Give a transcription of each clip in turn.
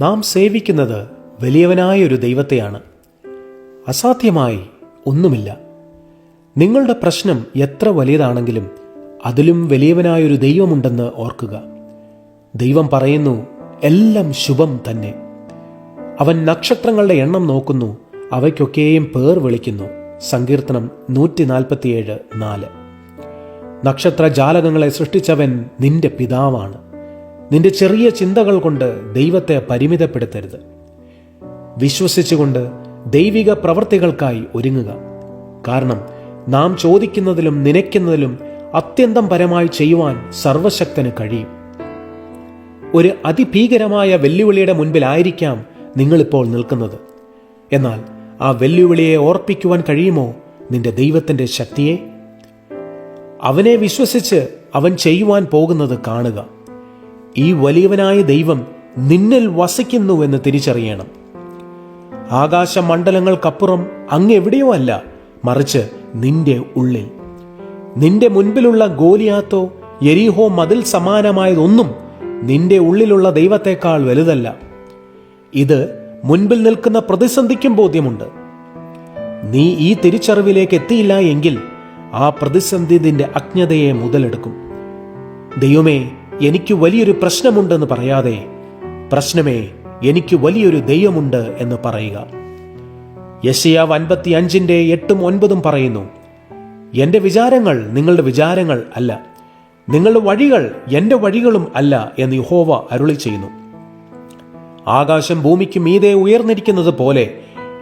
നാം സേവിക്കുന്നത് വലിയവനായ ഒരു ദൈവത്തെയാണ്. അസാധ്യമായി ഒന്നുമില്ല. നിങ്ങളുടെ പ്രശ്നം എത്ര വലിയതാണെങ്കിലും അതിലും വലിയവനായൊരു ദൈവമുണ്ടെന്ന് ഓർക്കുക. ദൈവം പറയുന്നു എല്ലാം ശുഭം തന്നെ. അവൻ നക്ഷത്രങ്ങളുടെ എണ്ണം നോക്കുന്നു അവയ്ക്കൊക്കെയും പേർ വിളിക്കുന്നു. സങ്കീർത്തനം നൂറ്റി നാൽപ്പത്തിയേഴ് നാല്. നക്ഷത്ര ജാലകങ്ങളെ സൃഷ്ടിച്ചവൻ നിന്റെ പിതാവാണ്. നിന്റെ ചെറിയ ചിന്തകൾ കൊണ്ട് ദൈവത്തെ പരിമിതപ്പെടുത്തരുത്. വിശ്വസിച്ചുകൊണ്ട് ദൈവിക പ്രവർത്തികൾക്കായി ഒരുങ്ങുക. കാരണം നാം ചോദിക്കുന്നതിലും നനയ്ക്കുന്നതിലും അത്യന്തം പരമായി ചെയ്യുവാൻ സർവശക്തന് കഴിയും. ഒരു അതിഭീകരമായ വെല്ലുവിളിയുടെ മുൻപിലായിരിക്കാം നിങ്ങളിപ്പോൾ നിൽക്കുന്നത്. എന്നാൽ ആ വെല്ലുവിളിയെ ഓർപ്പിക്കുവാൻ കഴിയുമോ നിന്റെ ദൈവത്തിന്റെ ശക്തിയെ? അവനെ വിശ്വസിച്ച് അവൻ ചെയ്യുവാൻ പോകുന്നത് കാണുക. ഈ വലിയവനായ ദൈവം നിന്നിൽ വസിക്കുന്നുവെന്ന് തിരിച്ചറിയണം. ആകാശമണ്ഡലങ്ങൾക്കപ്പുറം അങ്ങ് എവിടെയോ അല്ല മറിച്ച് നിന്റെ ഉള്ളിൽ. നിന്റെ മുൻപിലുള്ള ഗോലിയാത്തോ എരിഹോ മതിൽ സമാനമായതൊന്നും നിന്റെ ഉള്ളിലുള്ള ദൈവത്തെക്കാൾ വലുതല്ല. ഇത് മുൻപിൽ നിൽക്കുന്ന പ്രതിസന്ധിക്കും ബോധ്യമുണ്ട്. നീ ഈ തിരിച്ചറിവിലേക്ക് എത്തിയില്ല എങ്കിൽ ആ പ്രതിസന്ധി നിന്റെ അജ്ഞതയെ മുതലെടുക്കും. ദൈവമേ എനിക്ക് വലിയൊരു പ്രശ്നമുണ്ടെന്ന് പറയാതെ പ്രശ്നമേ എനിക്ക് വലിയൊരു ദൈവമുണ്ട് എന്ന് പറയുക. യശയാവ് അൻപത്തി അഞ്ചിന്റെ എട്ടും ഒൻപതും പറയുന്നു എന്റെ വിചാരങ്ങൾ നിങ്ങളുടെ വിചാരങ്ങൾ അല്ല നിങ്ങളുടെ വഴികൾ എന്റെ വഴികളും അല്ല എന്ന് യഹോവ അരുളി ചെയ്യുന്നു. ആകാശം ഭൂമിക്ക് മീതെ ഉയർന്നിരിക്കുന്നത് പോലെ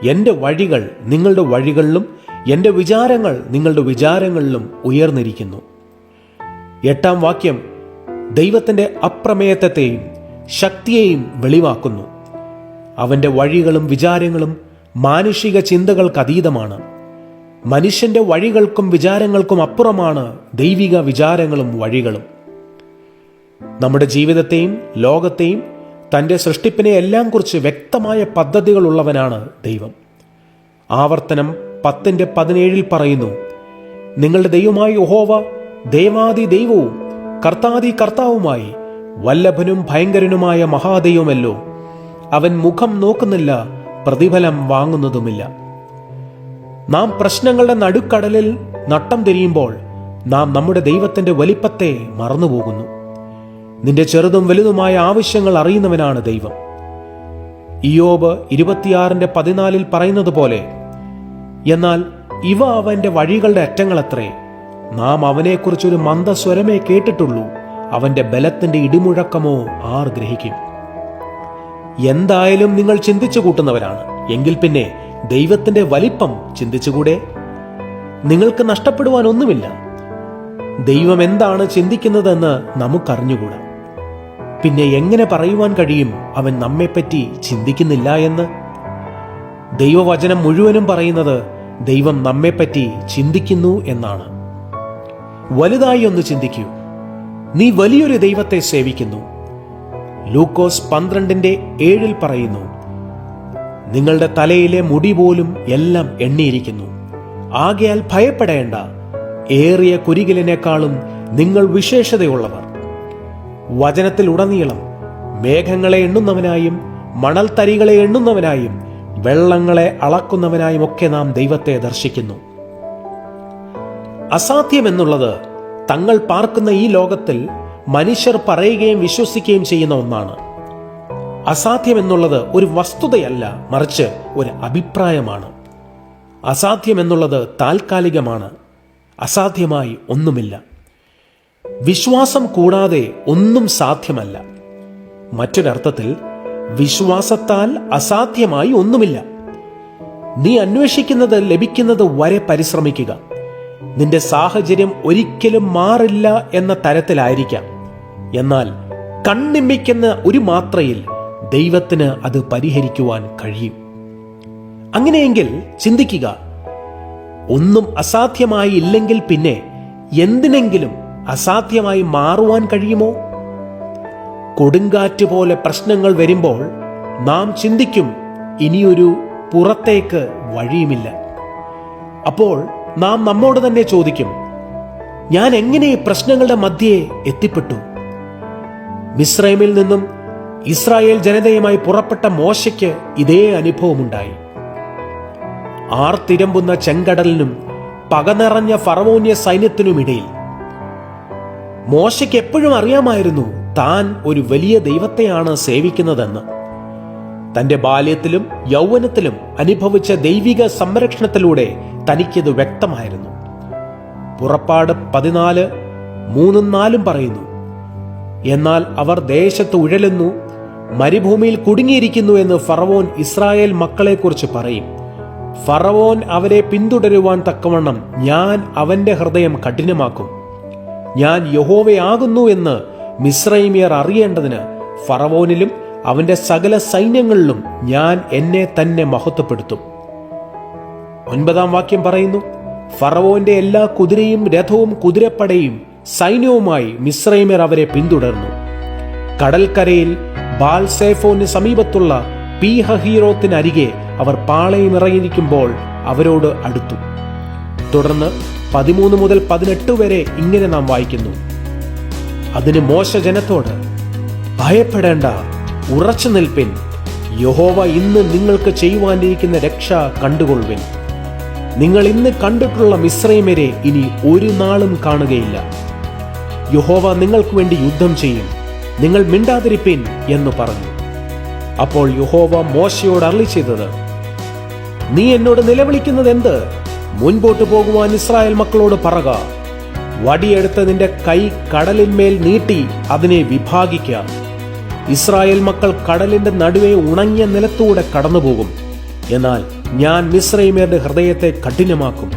എന്റെ വഴികൾ നിങ്ങളുടെ വഴികളിലും എന്റെ വിചാരങ്ങൾ നിങ്ങളുടെ വിചാരങ്ങളിലും ഉയർന്നിരിക്കുന്നു. എട്ടാം വാക്യം ദൈവത്തിന്റെ അപ്രമേയത്വത്തെയും ശക്തിയെയും വെളിവാക്കുന്നു. അവന്റെ വഴികളും വിചാരങ്ങളും മാനുഷിക ചിന്തകൾക്ക് അതീതമാണ്. മനുഷ്യന്റെ വഴികൾക്കും വിചാരങ്ങൾക്കും അപ്പുറമാണ് ദൈവിക വിചാരങ്ങളും വഴികളും. നമ്മുടെ ജീവിതത്തെയും ലോകത്തെയും തന്റെ സൃഷ്ടിപ്പിനെ എല്ലാം കുറിച്ച് വ്യക്തമായ പദ്ധതികളുള്ളവനാണ് ദൈവം. ആവർത്തനം പത്തിന്റെ പതിനേഴിൽ പറയുന്നു നിങ്ങളുടെ ദൈവമായ യഹോവ ദേവാദി ദൈവവും കർത്താദി കർത്താവുമായി വല്ലഭനും ഭയങ്കരനുമായ മഹാദൈവമല്ലോ. അവൻ മുഖം നോക്കുന്നില്ല പ്രതിഫലം വാങ്ങുന്നതുമില്ല. നാം പ്രശ്നങ്ങളുടെ നടുക്കടലിൽ നട്ടം തിരിയുമ്പോൾ നാം നമ്മുടെ ദൈവത്തിന്റെ വലിപ്പത്തെ മറന്നുപോകുന്നു. നിന്റെ ചെറുതും വലുതുമായ ആവശ്യങ്ങൾ അറിയുന്നവനാണ് ദൈവം. ഇയോബ് ഇരുപത്തിയാറിന്റെ പതിനാലിൽ പറയുന്നത് പോലെ എന്നാൽ ഇവ അവന്റെ വഴികളുടെ അറ്റങ്ങളത്രേ. നാം അവനെക്കുറിച്ചൊരു മന്ദസ്വരമേ കേട്ടിട്ടുള്ളൂ. അവന്റെ ബലത്തിന്റെ ഇടിമുഴക്കമോ ആർ ഗ്രഹിക്കും? എന്തായാലും നിങ്ങൾ ചിന്തിച്ചു കൂട്ടുന്നവരാണ്. എങ്കിൽ പിന്നെ ദൈവത്തിന്റെ വലിപ്പം ചിന്തിച്ചുകൂടെ? നിങ്ങൾക്ക് നഷ്ടപ്പെടുവാൻ ഒന്നുമില്ല. ദൈവം എന്താണ് ചിന്തിക്കുന്നതെന്ന് നമുക്കറിഞ്ഞുകൂടാ. പിന്നെ എങ്ങനെ പറയുവാൻ കഴിയും? അവൻ നമ്മെപ്പറ്റി ചിന്തിക്കുന്നില്ല എന്ന്? ദൈവവചനം മുഴുവനും പറയുന്നത് ദൈവം നമ്മെപ്പറ്റി ചിന്തിക്കുന്നു എന്നാണ്. വലുതായി ഒന്ന് ചിന്തിക്കൂ. നീ വലിയൊരു ദൈവത്തെ സേവിക്കുന്നു. ലൂക്കോസ് പന്ത്രണ്ടിന്റെ ഏഴിൽ പറയുന്നു നിങ്ങളുടെ തലയിലെ മുടി പോലും എല്ലാം എണ്ണിയിരിക്കുന്നു. ആകയാൽ ഭയപ്പെടേണ്ട ഏറിയ കുരികിലിനേക്കാളും നിങ്ങൾ വിശേഷതയുള്ളവർ. വചനത്തിൽ ഉടനീളം മേഘങ്ങളെ എണ്ണുന്നവനായും മണൽത്തരികളെ എണ്ണുന്നവനായും വെള്ളങ്ങളെ അളക്കുന്നവനായും ഒക്കെ നാം ദൈവത്തെ ദർശിക്കുന്നു. അസാധ്യമെന്നുള്ളത് തങ്ങൾ പാർക്കുന്ന ഈ ലോകത്തിൽ മനുഷ്യർ പറയുകയും വിശ്വസിക്കുകയും ചെയ്യുന്ന ഒന്നാണ്. അസാധ്യമെന്നുള്ളത് ഒരു വസ്തുതയല്ല മറിച്ച് ഒരു അഭിപ്രായമാണ്. അസാധ്യമെന്നുള്ളത് താൽക്കാലികമാണ് അസാധ്യമായി ഒന്നുമില്ല. വിശ്വാസം കൂടാതെ ഒന്നും സാധ്യമല്ല. മറ്റൊരർത്ഥത്തിൽ വിശ്വാസത്താൽ അസാധ്യമായി ഒന്നുമില്ല. നീ അന്വേഷിക്കുന്നത് ലഭിക്കുന്നത് വരെ പരിശ്രമിക്കുക. നിന്റെ സാഹചര്യം ഒരിക്കലും മാറില്ല എന്ന തരത്തിലായിരിക്കാം. എന്നാൽ കണ്ണിമ്മിക്കുന്ന ഒരു മാത്രയിൽ ദൈവത്തിന് അത് പരിഹരിക്കുവാൻ കഴിയും. അങ്ങനെയെങ്കിൽ ചിന്തിക്കുക ഒന്നും അസാധ്യമായി ഇല്ലെങ്കിൽ പിന്നെ എന്തിനെങ്കിലും അസാധ്യമായി മാറുവാൻ കഴിയുമോ? കൊടുങ്കാറ്റ് പോലെ പ്രശ്നങ്ങൾ വരുമ്പോൾ നാം ചിന്തിക്കും ഇനിയൊരു പുറത്തേക്ക് വഴിയുമില്ല. അപ്പോൾ നാം നമ്മോട് തന്നെ ചോദിക്കും ഞാൻ എങ്ങനെ പ്രശ്നങ്ങളുടെ മധ്യേ എത്തിപ്പെട്ടു? മിസ്രൈമിൽ നിന്നും ഇസ്രായേൽ ജനതയുമായി പുറപ്പെട്ട മോശയ്ക്ക് ഇതേ അനുഭവമുണ്ടായി. ആർത്തിരമ്പുന്ന ചെങ്കടലിനും പകനിറഞ്ഞ ഫറവോന്യ സൈന്യത്തിനുമിടയിൽ മോശയ്ക്ക് എപ്പോഴും അറിയാമായിരുന്നു താൻ ഒരു വലിയ ദൈവത്തെയാണ് സേവിക്കുന്നതെന്ന്. തന്റെ ബാല്യത്തിലും യൗവനത്തിലും അനുഭവിച്ച ദൈവിക സംരക്ഷണത്തിലൂടെ തനിക്കിത് വ്യക്തമായിരുന്നു. പുറപ്പാട് പതിനാല് മൂന്നും നാലും പറയുന്നു എന്നാൽ അവർ ദേശത്ത് ഉഴലുന്നു മരുഭൂമിയിൽ കുടുങ്ങിയിരിക്കുന്നു എന്ന് ഫറവോൻ ഇസ്രായേൽ മക്കളെക്കുറിച്ച് പറയും. ഫറവോൻ അവരെ പിന്തുടരുവാൻ തക്കവണ്ണം ഞാൻ അവന്റെ ഹൃദയം കഠിനമാക്കും. ഞാൻ യഹോവയാകുന്നു എന്ന് മിശ്രൈമിയർ അറിയേണ്ടതിന് ഫറവോനിലും അവന്റെ സകല സൈന്യങ്ങളിലും ഞാൻ എന്നെ തന്നെ മഹത്വപ്പെടുത്തും. ഒൻപതാം വാക്യം പറയുന്നു ഫറവോന്റെ എല്ലാ കുതിരയും രഥവും കുതിരപ്പടയും സൈന്യവുമായി മിശ്രൈമർ അവരെ പിന്തുടർന്നു. കടൽക്കരയിൽ ബാൽസേഫോന് സമീപത്തുള്ള പീഹഹീറോത്തിനരികെ അവർ പാളയമിറങ്ങിയിരിക്കുമ്പോൾ അവരോട് അടുത്തു. തുടർന്ന് പതിമൂന്ന് മുതൽ പതിനെട്ട് വരെ ഇങ്ങനെ നാം വായിക്കുന്നു. അതിന് മോശ ജനത്തോട് ഭയപ്പെടേണ്ട ഉറച്ചു നിൽപ്പിൻ. യഹോവ ഇന്ന് നിങ്ങൾക്ക് ചെയ്യുവാനിരിക്കുന്ന രക്ഷ കണ്ടുകൊള്ളുവിൻ. നിങ്ങൾ ഇന്ന് കണ്ടിട്ടുള്ള മിശ്രൈമരെ ഇനി ഒരു നാളും കാണുകയില്ല. യഹോവ നിങ്ങൾക്ക് വേണ്ടി യുദ്ധം ചെയ്യും. നിങ്ങൾ മിണ്ടാതിരിപ്പിൻ എന്ന് പറഞ്ഞു. അപ്പോൾ യഹോവ മോശയോട് അറി ചെയ്തത് നീ എന്നോട് നിലവിളിക്കുന്നത് എന്ത് മുൻപോട്ട് പോകുവാൻ ഇസ്രായേൽ മക്കളോട് പറക. വടിയെടുത്ത് നിന്റെ കൈ കടലിന്മേൽ നീട്ടി അതിനെ വിഭാഗിക്ക. ഇസ്രായേൽ മക്കൾ കടലിന്റെ നടുവേ ഉണങ്ങിയ നിലത്തൂടെ കടന്നുപോകും. എന്നാൽ ഞാൻ മിശ്രൈമേരുടെ ഹൃദയത്തെ കഠിനമാക്കും.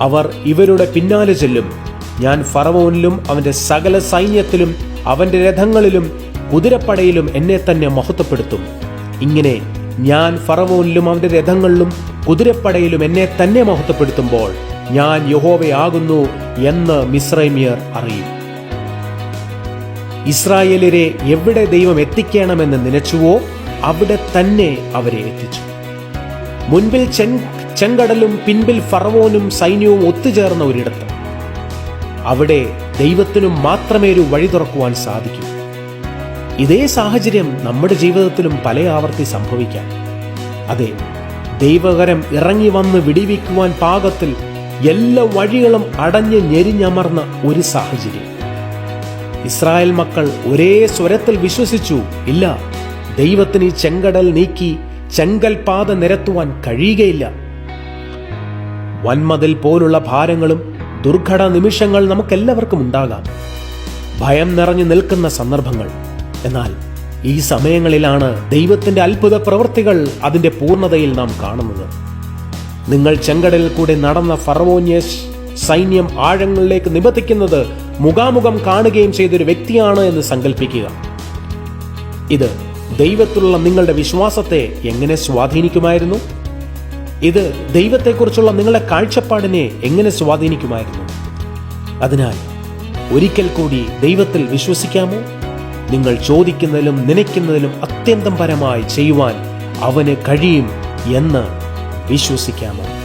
അവർ ഇവരുടെ പിന്നാലെ ചെല്ലും. ഞാൻ ഫറവോനിലും അവന്റെ സകല സൈന്യത്തിലും അവന്റെ രഥങ്ങളിലും കുതിരപ്പടയിലും എന്നെ തന്നെ മഹത്വപ്പെടുത്തും. ഇങ്ങനെ ഞാൻ ഫറവോനിലും അവന്റെ രഥങ്ങളിലും കുതിരപ്പടയിലും എന്നെ തന്നെ മഹത്വപ്പെടുത്തുമ്പോൾ ഞാൻ യഹോവയാകുന്നു എന്ന് മിശ്രൈമിയർ അറിയും. ഇസ്രായേലരെ എവിടെ ദൈവം എത്തിക്കണമെന്ന് നിലച്ചുവോ അവിടെ തന്നെ അവരെ എത്തിച്ചു. മുൻപിൽ ചെൻ ചെങ്കടലും പിൻപിൽ ഫറവോനും സൈന്യവും ഒത്തുചേർന്ന ഒരിടത്ത്. അവിടെ ദൈവത്തിനും മാത്രമേ ഒരു വഴി തുറക്കുവാൻ സാധിക്കൂ. ഇതേ സാഹചര്യം നമ്മുടെ ജീവിതത്തിലും പല ആവർത്തി സംഭവിക്കാം. അതെ ദൈവകരം ഇറങ്ങി വന്ന് വിടിവിക്കുവാൻ പാകത്തിൽ എല്ലാ വഴികളും അടഞ്ഞ് ഞെരിഞ്ഞമർന്ന ഒരു സാഹചര്യം. ഇസ്രായേൽ മക്കൾ ഒരേ സ്വരത്തിൽ വിശ്വസിച്ചു ഇല്ല ദൈവത്തിന് ഈ ചെങ്കടൽ നീക്കി ചെങ്കൽപാത നിരത്തുവാൻ കഴിയുകയില്ല. വൻമതിൽ പോലുള്ള ഭാരങ്ങളും ദുർഘട നിമിഷങ്ങൾ നമുക്കെല്ലാവർക്കും ഉണ്ടാകാം. ഭയം നിറഞ്ഞു നിൽക്കുന്ന സന്ദർഭങ്ങൾ. എന്നാൽ ഈ സമയങ്ങളിലാണ് ദൈവത്തിന്റെ അത്ഭുത പ്രവൃത്തികൾ അതിന്റെ പൂർണതയിൽ നാം കാണുന്നത്. നിങ്ങൾ ചെങ്കടലിൽ കൂടെ നടന്ന ഫറവോന്യ സൈന്യം ആഴങ്ങളിലേക്ക് നിബന്ധിക്കുന്നത് മുഖാമുഖം കാണുകയും ചെയ്തൊരു വ്യക്തിയാണ് എന്ന് സങ്കല്പിക്കുക ഇത് ദൈവത്തിലുള്ള നിങ്ങളുടെ വിശ്വാസത്തെ എങ്ങനെ സ്വാധീനിക്കുമായിരുന്നു? ഇത് ദൈവത്തെക്കുറിച്ചുള്ള നിങ്ങളുടെ കാഴ്ചപ്പാടിനെ എങ്ങനെ സ്വാധീനിക്കുമായിരുന്നു? അതിനാൽ ഒരിക്കൽ കൂടി ദൈവത്തിൽ വിശ്വസിക്കാമോ? നിങ്ങൾ ചോദിക്കുന്നതിലും നനയ്ക്കുന്നതിലും അത്യന്തം പരമായി ചെയ്യുവാൻ അവന് കഴിയും എന്ന് വിശ്വസിക്കാമോ?